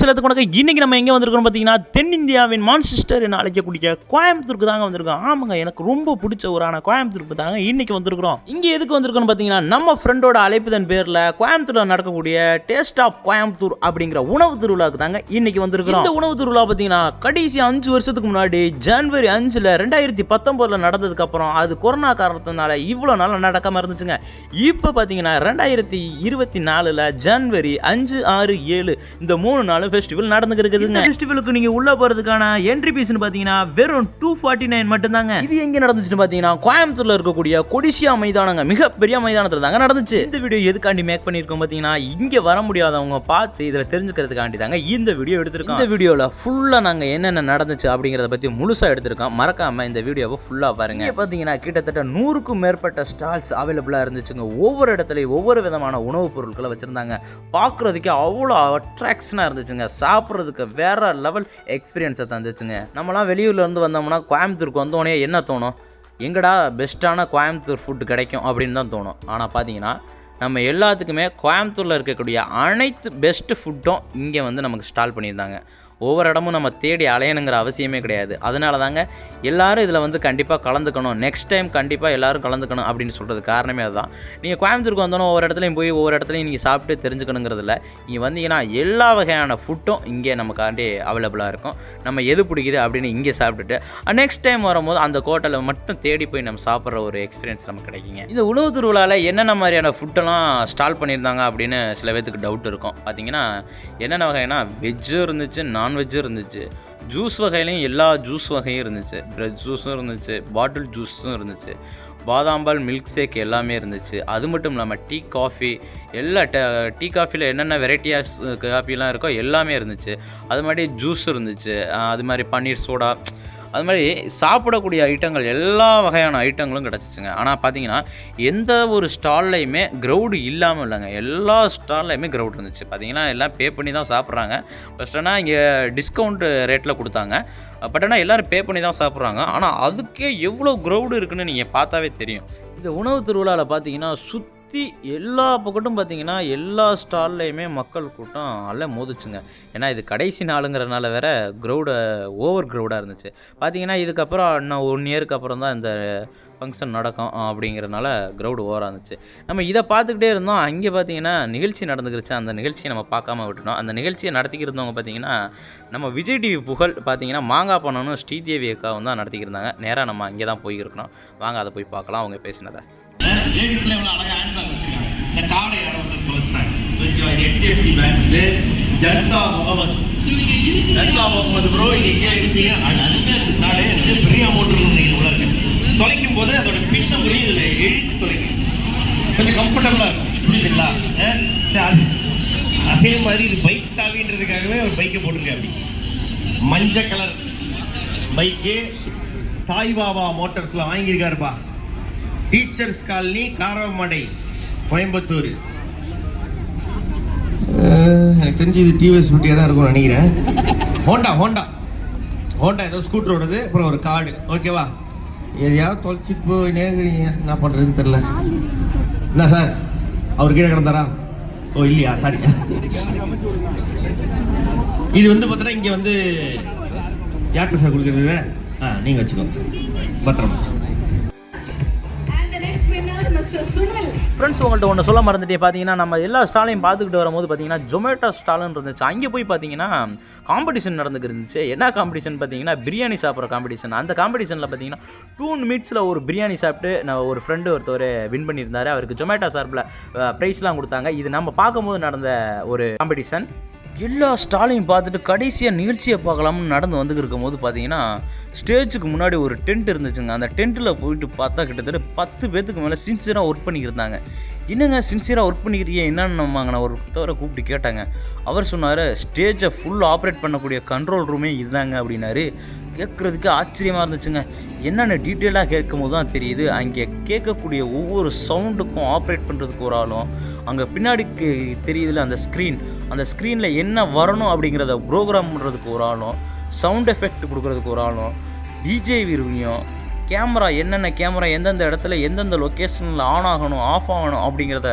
Friends எல்லாத்துக்கும் வணக்கம். இன்றைக்கி நம்ம எங்கே வந்திருக்கோம் பார்த்தீங்கன்னா தென்னிந்தியாவின் மான்சிஸ்டர் என அழைக்கக்கூடிய கோயம்புத்தூருக்கு தாங்க வந்திருக்கோம். ஆமாங்க எனக்கு ரொம்ப பிடிச்ச ஊரான கோயம்புத்தூருக்கு தாங்க இன்னைக்கு வந்திருக்கிறோம். இங்கே எதுக்கு வந்திருக்கோம் பார்த்தீங்கன்னா நம்ம ஃப்ரெண்டோட அழைப்புதன் பேரில் கோயம்புத்தூரில் நடக்கக்கூடிய டேஸ்ட் ஆஃப் கோயம்புத்தூர் அப்படிங்கிற உணவு திருவிழாவுக்கு தாங்க இன்றைக்கி வந்திருக்கிறோம். இந்த உணவு திருவிழா பார்த்தீங்கன்னா கடைசி அஞ்சு வருஷத்துக்கு முன்னாடி ஜனவரி அஞ்சில் ரெண்டாயிரத்தி பத்தொம்போதில் நடந்ததுக்கு அப்புறம் அது கொரோனா காரணத்தினால இவ்வளோ நாள் நடக்காமல் இருந்துச்சுங்க. இப்போ பார்த்தீங்கன்னா ரெண்டாயிரத்தி இருபத்தி நாலில் ஜனவரி அஞ்சு ஆறு ஏழு இந்த மூணு நாள் நாளும் ஃபெஸ்டிவல் நடந்துக்கு இருக்குதுங்க ஃபெஸ்டிவலுக்கு நீங்கள் உள்ள போகிறதுக்கான என்ட்ரி ஃபீஸ்னு பார்த்தீங்கன்னா வெறும் டூ ஃபார்ட்டி நைன் மட்டும்தாங்க. இது எங்கே நடந்துச்சுன்னு பார்த்தீங்கன்னா கோயம்புத்தூரில் இருக்கக்கூடிய கொடிசியா மைதானங்க மிகப்பெரிய மைதானத்தில் தாங்க நடந்துச்சு. இந்த வீடியோ எதுக்காண்டி மேக் பண்ணியிருக்கோம் பார்த்தீங்கன்னா இங்கே வர முடியாதவங்க பார்த்து இதில் தெரிஞ்சுக்கிறதுக்காண்டி தாங்க இந்த வீடியோ எடுத்திருக்கோம். இந்த வீடியோவில் ஃபுல்லாக நாங்கள் என்னென்ன நடந்துச்சு அப்படிங்கிறத பற்றி முழுசாக எடுத்திருக்கோம். மறக்காம இந்த வீடியோவை ஃபுல்லாக பாருங்க. இங்க பார்த்தீங்கன்னா கிட்டத்தட்ட நூறுக்கும் மேற்பட்ட ஸ்டால்ஸ் அவைலபிளாக இருந்துச்சுங்க. ஒவ்வொரு இடத்துலையும் ஒவ்வொரு விதமான உணவுப் பொருட்களை வச்சுருந்தாங்க. பார்க்குறதுக்கே அவ்வளோ அட்ராக்ஷனாக இருந்துச்சுங்க. சாப்பிட்றதுக்கு வேற லெவல் எக்ஸ்பீரியன்ஸை தந்துச்சுங்க. நம்மளாம் வெளியூர்ல இருந்து வந்தோம்னா கோயம்புத்தூருக்கு வந்தோடனே என்ன தோணும்? எங்கடா பெஸ்ட்டான கோயம்புத்தூர் ஃபுட்டு கிடைக்கும் அப்படின்னு தான் தோணும். ஆனால் பார்த்தீங்கன்னா நம்ம எல்லாத்துக்குமே கோயம்புத்தூரில் இருக்கக்கூடிய அனைத்து பெஸ்ட்டு ஃபுட்டும் இங்கே வந்து நமக்கு ஸ்டால் பண்ணியிருந்தாங்க. ஒவ்வொரு இடமும் நம்ம தேடி அலையணுங்கிற அவசியமே கிடையாது. அதனால தாங்க எல்லாரும் இதில் வந்து கண்டிப்பாக கலந்துக்கணும். நெக்ஸ்ட் டைம் கண்டிப்பாக எல்லாரும் கலந்துக்கணும் அப்படின்னு சொல்கிறது காரணமே அதுதான். நீங்கள் கோயம்புத்தூருக்கு வந்தோன்னே ஒவ்வொரு இடத்துலையும் போய் ஒவ்வொரு இடத்துலையும் நீங்கள் சாப்பிட்டு தெரிஞ்சிக்கணுங்குறது இல்லை. நீங்கள் வந்தீங்கன்னா எல்லா வகையான ஃபுட்டும் இங்கே நமக்காண்டி அவைலபிளாக இருக்கும். நம்ம எது பிடிக்குது அப்படின்னு இங்கே சாப்பிட்டுட்டு நெக்ஸ்ட் டைம் வரும்போது அந்த ஹோட்டலை மட்டும் தேடி போய் நம்ம சாப்பிட்ற ஒரு எக்ஸ்பீரியன்ஸ் நமக்கு கிடைக்குங்க. இந்த உணவு திருவிழாவில் என்னென்ன மாதிரியான ஃபுட்டெல்லாம் ஸ்டால் பண்ணியிருந்தாங்க அப்படின்னு சில பேத்துக்கு டவுட் இருக்கும். பார்த்தீங்கன்னா என்னென்ன வகைனா வெஜ்ஜும் இருந்துச்சு நான் நான்வெஜ்ஜும் இருந்துச்சு. ஜூஸ் வகையிலையும் எல்லா ஜூஸ் வகையும் இருந்துச்சு. பிரெட் ஜூஸும் இருந்துச்சு. பாட்டில் ஜூஸும் இருந்துச்சு. பாதாம்பால் மில்க் ஷேக் எல்லாமே இருந்துச்சு. அது மட்டும் இல்லாமல் டீ காஃபி எல்லா டீ காஃபியில் என்னென்ன வெரைட்டியாஸ் காஃபிலாம் இருக்கோ எல்லாமே இருந்துச்சு. அது மாதிரி ஜூஸ் இருந்துச்சு. அது மாதிரி பன்னீர் சோடா அது மாதிரி சாப்பிடக்கூடிய ஐட்டங்கள் எல்லா வகையான ஐட்டங்களும் கிடச்சிச்சுங்க. ஆனால் பார்த்தீங்கன்னா எந்த ஒரு ஸ்டால்லையுமே க்ரௌடு இல்லாமல் இல்லைங்க. எல்லா ஸ்டால்லையுமே க்ரௌட் இருந்துச்சு. பார்த்தீங்கன்னா எல்லாம் பே பண்ணி தான் சாப்பிட்றாங்க. ஃபஸ்ட் ஆனால் இங்கே டிஸ்கவுண்ட் ரேட்டில் கொடுத்தாங்க. பட் ஆனால் எல்லோரும் பே பண்ணி தான் சாப்பிட்றாங்க. ஆனால் அதுக்கே எவ்வளோ க்ரௌடு இருக்குன்னு நீங்கள் பார்த்தாவே தெரியும். இந்த உணவு திருவிழாவில் பார்த்தீங்கன்னா சுற்றி எல்லா பக்கட்டும் பார்த்தீங்கன்னா எல்லா ஸ்டால்லையுமே மக்கள் கூட்டம் அல்ல மோதுச்சுங்க. ஏன்னா இது கடைசி நாளுங்கிறனால வேற க்ரௌடு ஓவர் க்ரௌடாக இருந்துச்சு. பார்த்தீங்கன்னா இதுக்கப்புறம் இன்னும் ஒன் இயருக்கு அப்புறம் தான் இந்த ஃபங்க்ஷன் நடக்கும் அப்படிங்கிறனால க்ரௌடு ஓவராக இருந்துச்சு. நம்ம இதை பார்த்துக்கிட்டே இருந்தோம். அங்கே பார்த்தீங்கன்னா நிகழ்ச்சி நடந்துக்கிருச்சு. அந்த நிகழ்ச்சியை நம்ம பார்க்காம விட்டுட்டோம். அந்த நிகழ்ச்சியை நடத்திக்கிருந்தவங்க பார்த்தீங்கன்னா நம்ம விஜய் டிவி புகழ் பார்த்தீங்கன்னா மாங்காய் பண்ணணும் ஸ்ரீதேவி அக்காவும் தான் நடத்திக்கிருந்தாங்க நேராக நம்ம அங்கே தான் போயிருக்கணும். வாங்க அதை போய் பார்க்கலாம். அவங்க பேசினதை. இந்த கார்டை யாரும் வந்து தொலைச்சிட்டாங்க ஓகேவா இது ஹெச்டிஎஃப்சி பேங்க்ல ஜல்சா முகமது. ஜல்சா முகமது ப்ரோ இங்க இருக்கீங்க. நாளே பெரிய அமௌண்ட் இருக்கும் தொலைக்கும் போது அதோட பின்ன முறையும் இதுல தொலைக்கும். கொஞ்சம் கம்ஃபர்டபுளா இருக்கும். புரியுதுங்களா? அஹ் சரி, அது அதே மாதிரி இது பைக் சாவின்றதுக்காகவே ஒரு பைக்கை போட்டிருக்கேன் அப்படி. மஞ்சள் கலர் பைக்கு சாய்பாபா மோட்டார்ஸ்ல வாங்கியிருக்காருப்பா. Teachers colony Karamadai Coimbatore. எனக்கு தெரிஞ்சு இது டிவிஎஸ் ஃபிஃப்டியாக தான் இருக்கும்னு நினைக்கிறேன். Honda Honda. ஹோண்டா ஏதோ ஸ்கூட்டரோடது அப்புறம் ஒரு கார்டு ஓகேவா எதையாவது தொலைச்சிட்டு போய் நேருங்க என்ன பண்ணுறதுன்னு தெரில என்ன சார் அவர் கீழே கிடந்தாரா? ஓ இல்லையா? சாரி இது வந்து பார்த்தீங்கன்னா இங்கே வந்து யாருக்கு சார் கொடுக்குறது? ஆ நீங்கள் வச்சுக்கோங்க சார் பத்திரமா வச்சுக்கோங்க. ஃப்ரெண்ட்ஸ் உங்கள்கிட்ட ஒன்று சொல்ல மறந்துட்டே. பார்த்தீங்கன்னா நம்ம எல்லா ஸ்டாலையும் பார்த்துக்கிட்டு வரும்போது பார்த்தீங்கன்னா ஜொமேட்டோ ஸ்டாலுன்னு இருந்துச்சு. அங்கே போய் பார்த்தீங்கன்னா காம்படிஷன் நடந்துக்கு இருந்துச்சு என்ன காம்படிஷன் பார்த்தீங்கன்னா பிரியாணி சாப்பிட்ற காம்படிஷன் அந்த காம்படிஷனில் பார்த்தீங்கன்னா டூ மினிட்ஸில் ஒரு பிரியாணி சாப்பிட்டு நான் ஒரு ஃப்ரெண்டு ஒருத்தர் வின் பண்ணியிருந்தார். அவருக்கு ஜொமேட்டோ சார்பில் ப்ரைஸ்லாம் கொடுத்தாங்க. இது நம்ம பார்க்கும்போது நடந்த ஒரு காம்படிஷன் எல்லா ஸ்டாலையும் பார்த்துட்டு கடைசியாக நிகழ்ச்சியை பார்க்கலாம்னு நடந்து வந்துக்கு இருக்கும்போது பார்த்தீங்கன்னா ஸ்டேஜுக்கு முன்னாடி ஒரு டென்ட் இருந்துச்சுங்க. அந்த டென்ட்டில் போயிட்டு பார்த்தா கிட்டத்தட்ட பத்து பேத்துக்கு மேலே சின்சியராக ஒர்க் பண்ணிக்கிருந்தாங்க. என்னங்க சின்சியராக ஒர்க் பண்ணிக்கிறீங்க என்னன்னு ஒரு தவிர கூப்பிட்டு கேட்டாங்க. அவர் சொன்னார் ஸ்டேஜை ஃபுல் ஆப்ரேட் பண்ணக்கூடிய கண்ட்ரோல் ரூமே இதுதாங்க அப்படின்னாரு. கேட்குறதுக்கு ஆச்சரியமாக இருந்துச்சுங்க. என்னென்ன டீட்டெயிலாக கேட்கும் போது தான் தெரியுது. அங்கே கேட்கக்கூடிய ஒவ்வொரு சவுண்டுக்கும் ஆப்ரேட் பண்ணுறதுக்கு ஒரு ஆளும். அங்கே பின்னாடி தெரியுதுல அந்த ஸ்க்ரீன் அந்த ஸ்க்ரீனில் என்ன வரணும் அப்படிங்கிறத ப்ரோக்ராம் பண்ணுறதுக்கு ஒரு ஆளும். சவுண்ட் எஃபெக்ட் கொடுக்குறதுக்கு ஒரு ஆளும். டிஜே விரும்பியும் கேமரா என்னென்ன கேமரா எந்தெந்த இடத்துல எந்தெந்த லொக்கேஷனில் ஆன் ஆகணும் ஆஃப் ஆகணும் அப்படிங்கிறத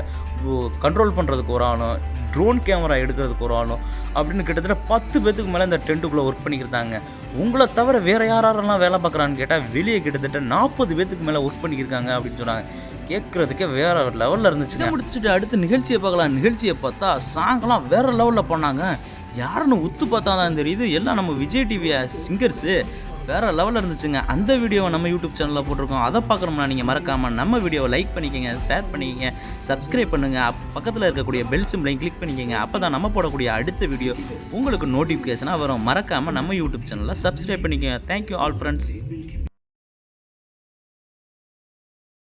கண்ட்ரோல் பண்ணுறதுக்கு ஒரு ஆளும் ட்ரோன் கேமரா எடுக்கிறதுக்கு ஒரு ஆளும் அப்படின்னு கிட்டத்தட்ட பத்து பேத்துக்கு மேலே இந்த டென்ட்டுக்குள்ளே ஒர்க் பண்ணிக்கிருந்தாங்க உங்களை தவிர வேறு யாரெல்லாம் வேலை பார்க்குறான்னு கேட்டால் வெளியே கிட்டத்தட்ட நாற்பது பேத்துக்கு மேலே ஒர்க் பண்ணியிருக்காங்க அப்படின்னு சொன்னாங்க. கேட்குறதுக்கே வேற லெவலில் இருந்துச்சு முடிச்சுட்டு அடுத்து நிகழ்ச்சியை பார்க்கலாம். நிகழ்ச்சியை பார்த்தா சாங்கெல்லாம் வேற லெவலில் பண்ணாங்க. யாருன்னு உத்து பார்த்தா தான் தெரியுது. எல்லாம் நம்ம விஜய் டிவி சிங்கர்ஸு வேற லெவலில் இருந்துச்சுங்க. அந்த வீடியோவை நம்ம யூடியூப் சேனலில் போட்டிருக்கோம். அதை பார்க்கணும்னா நீங்கள் மறக்காமல் நம்ம வீடியோவை லைக் பண்ணிக்கங்க ஷேர் பண்ணிக்கங்க சப்ஸ்கிரைப் பண்ணுங்க. பக்கத்தில் இருக்கக்கூடிய பெல் சிம்லையும் கிளிக் பண்ணிக்கங்க. அப்போ தான் நம்ம போடக்கூடிய அடுத்த வீடியோ உங்களுக்கு நோட்டிஃபிகேஷனாக வரும். மறக்காமல் நம்ம யூடியூப் சேனலில் சப்ஸ்கிரைப் பண்ணிக்கங்க. Thank you all friends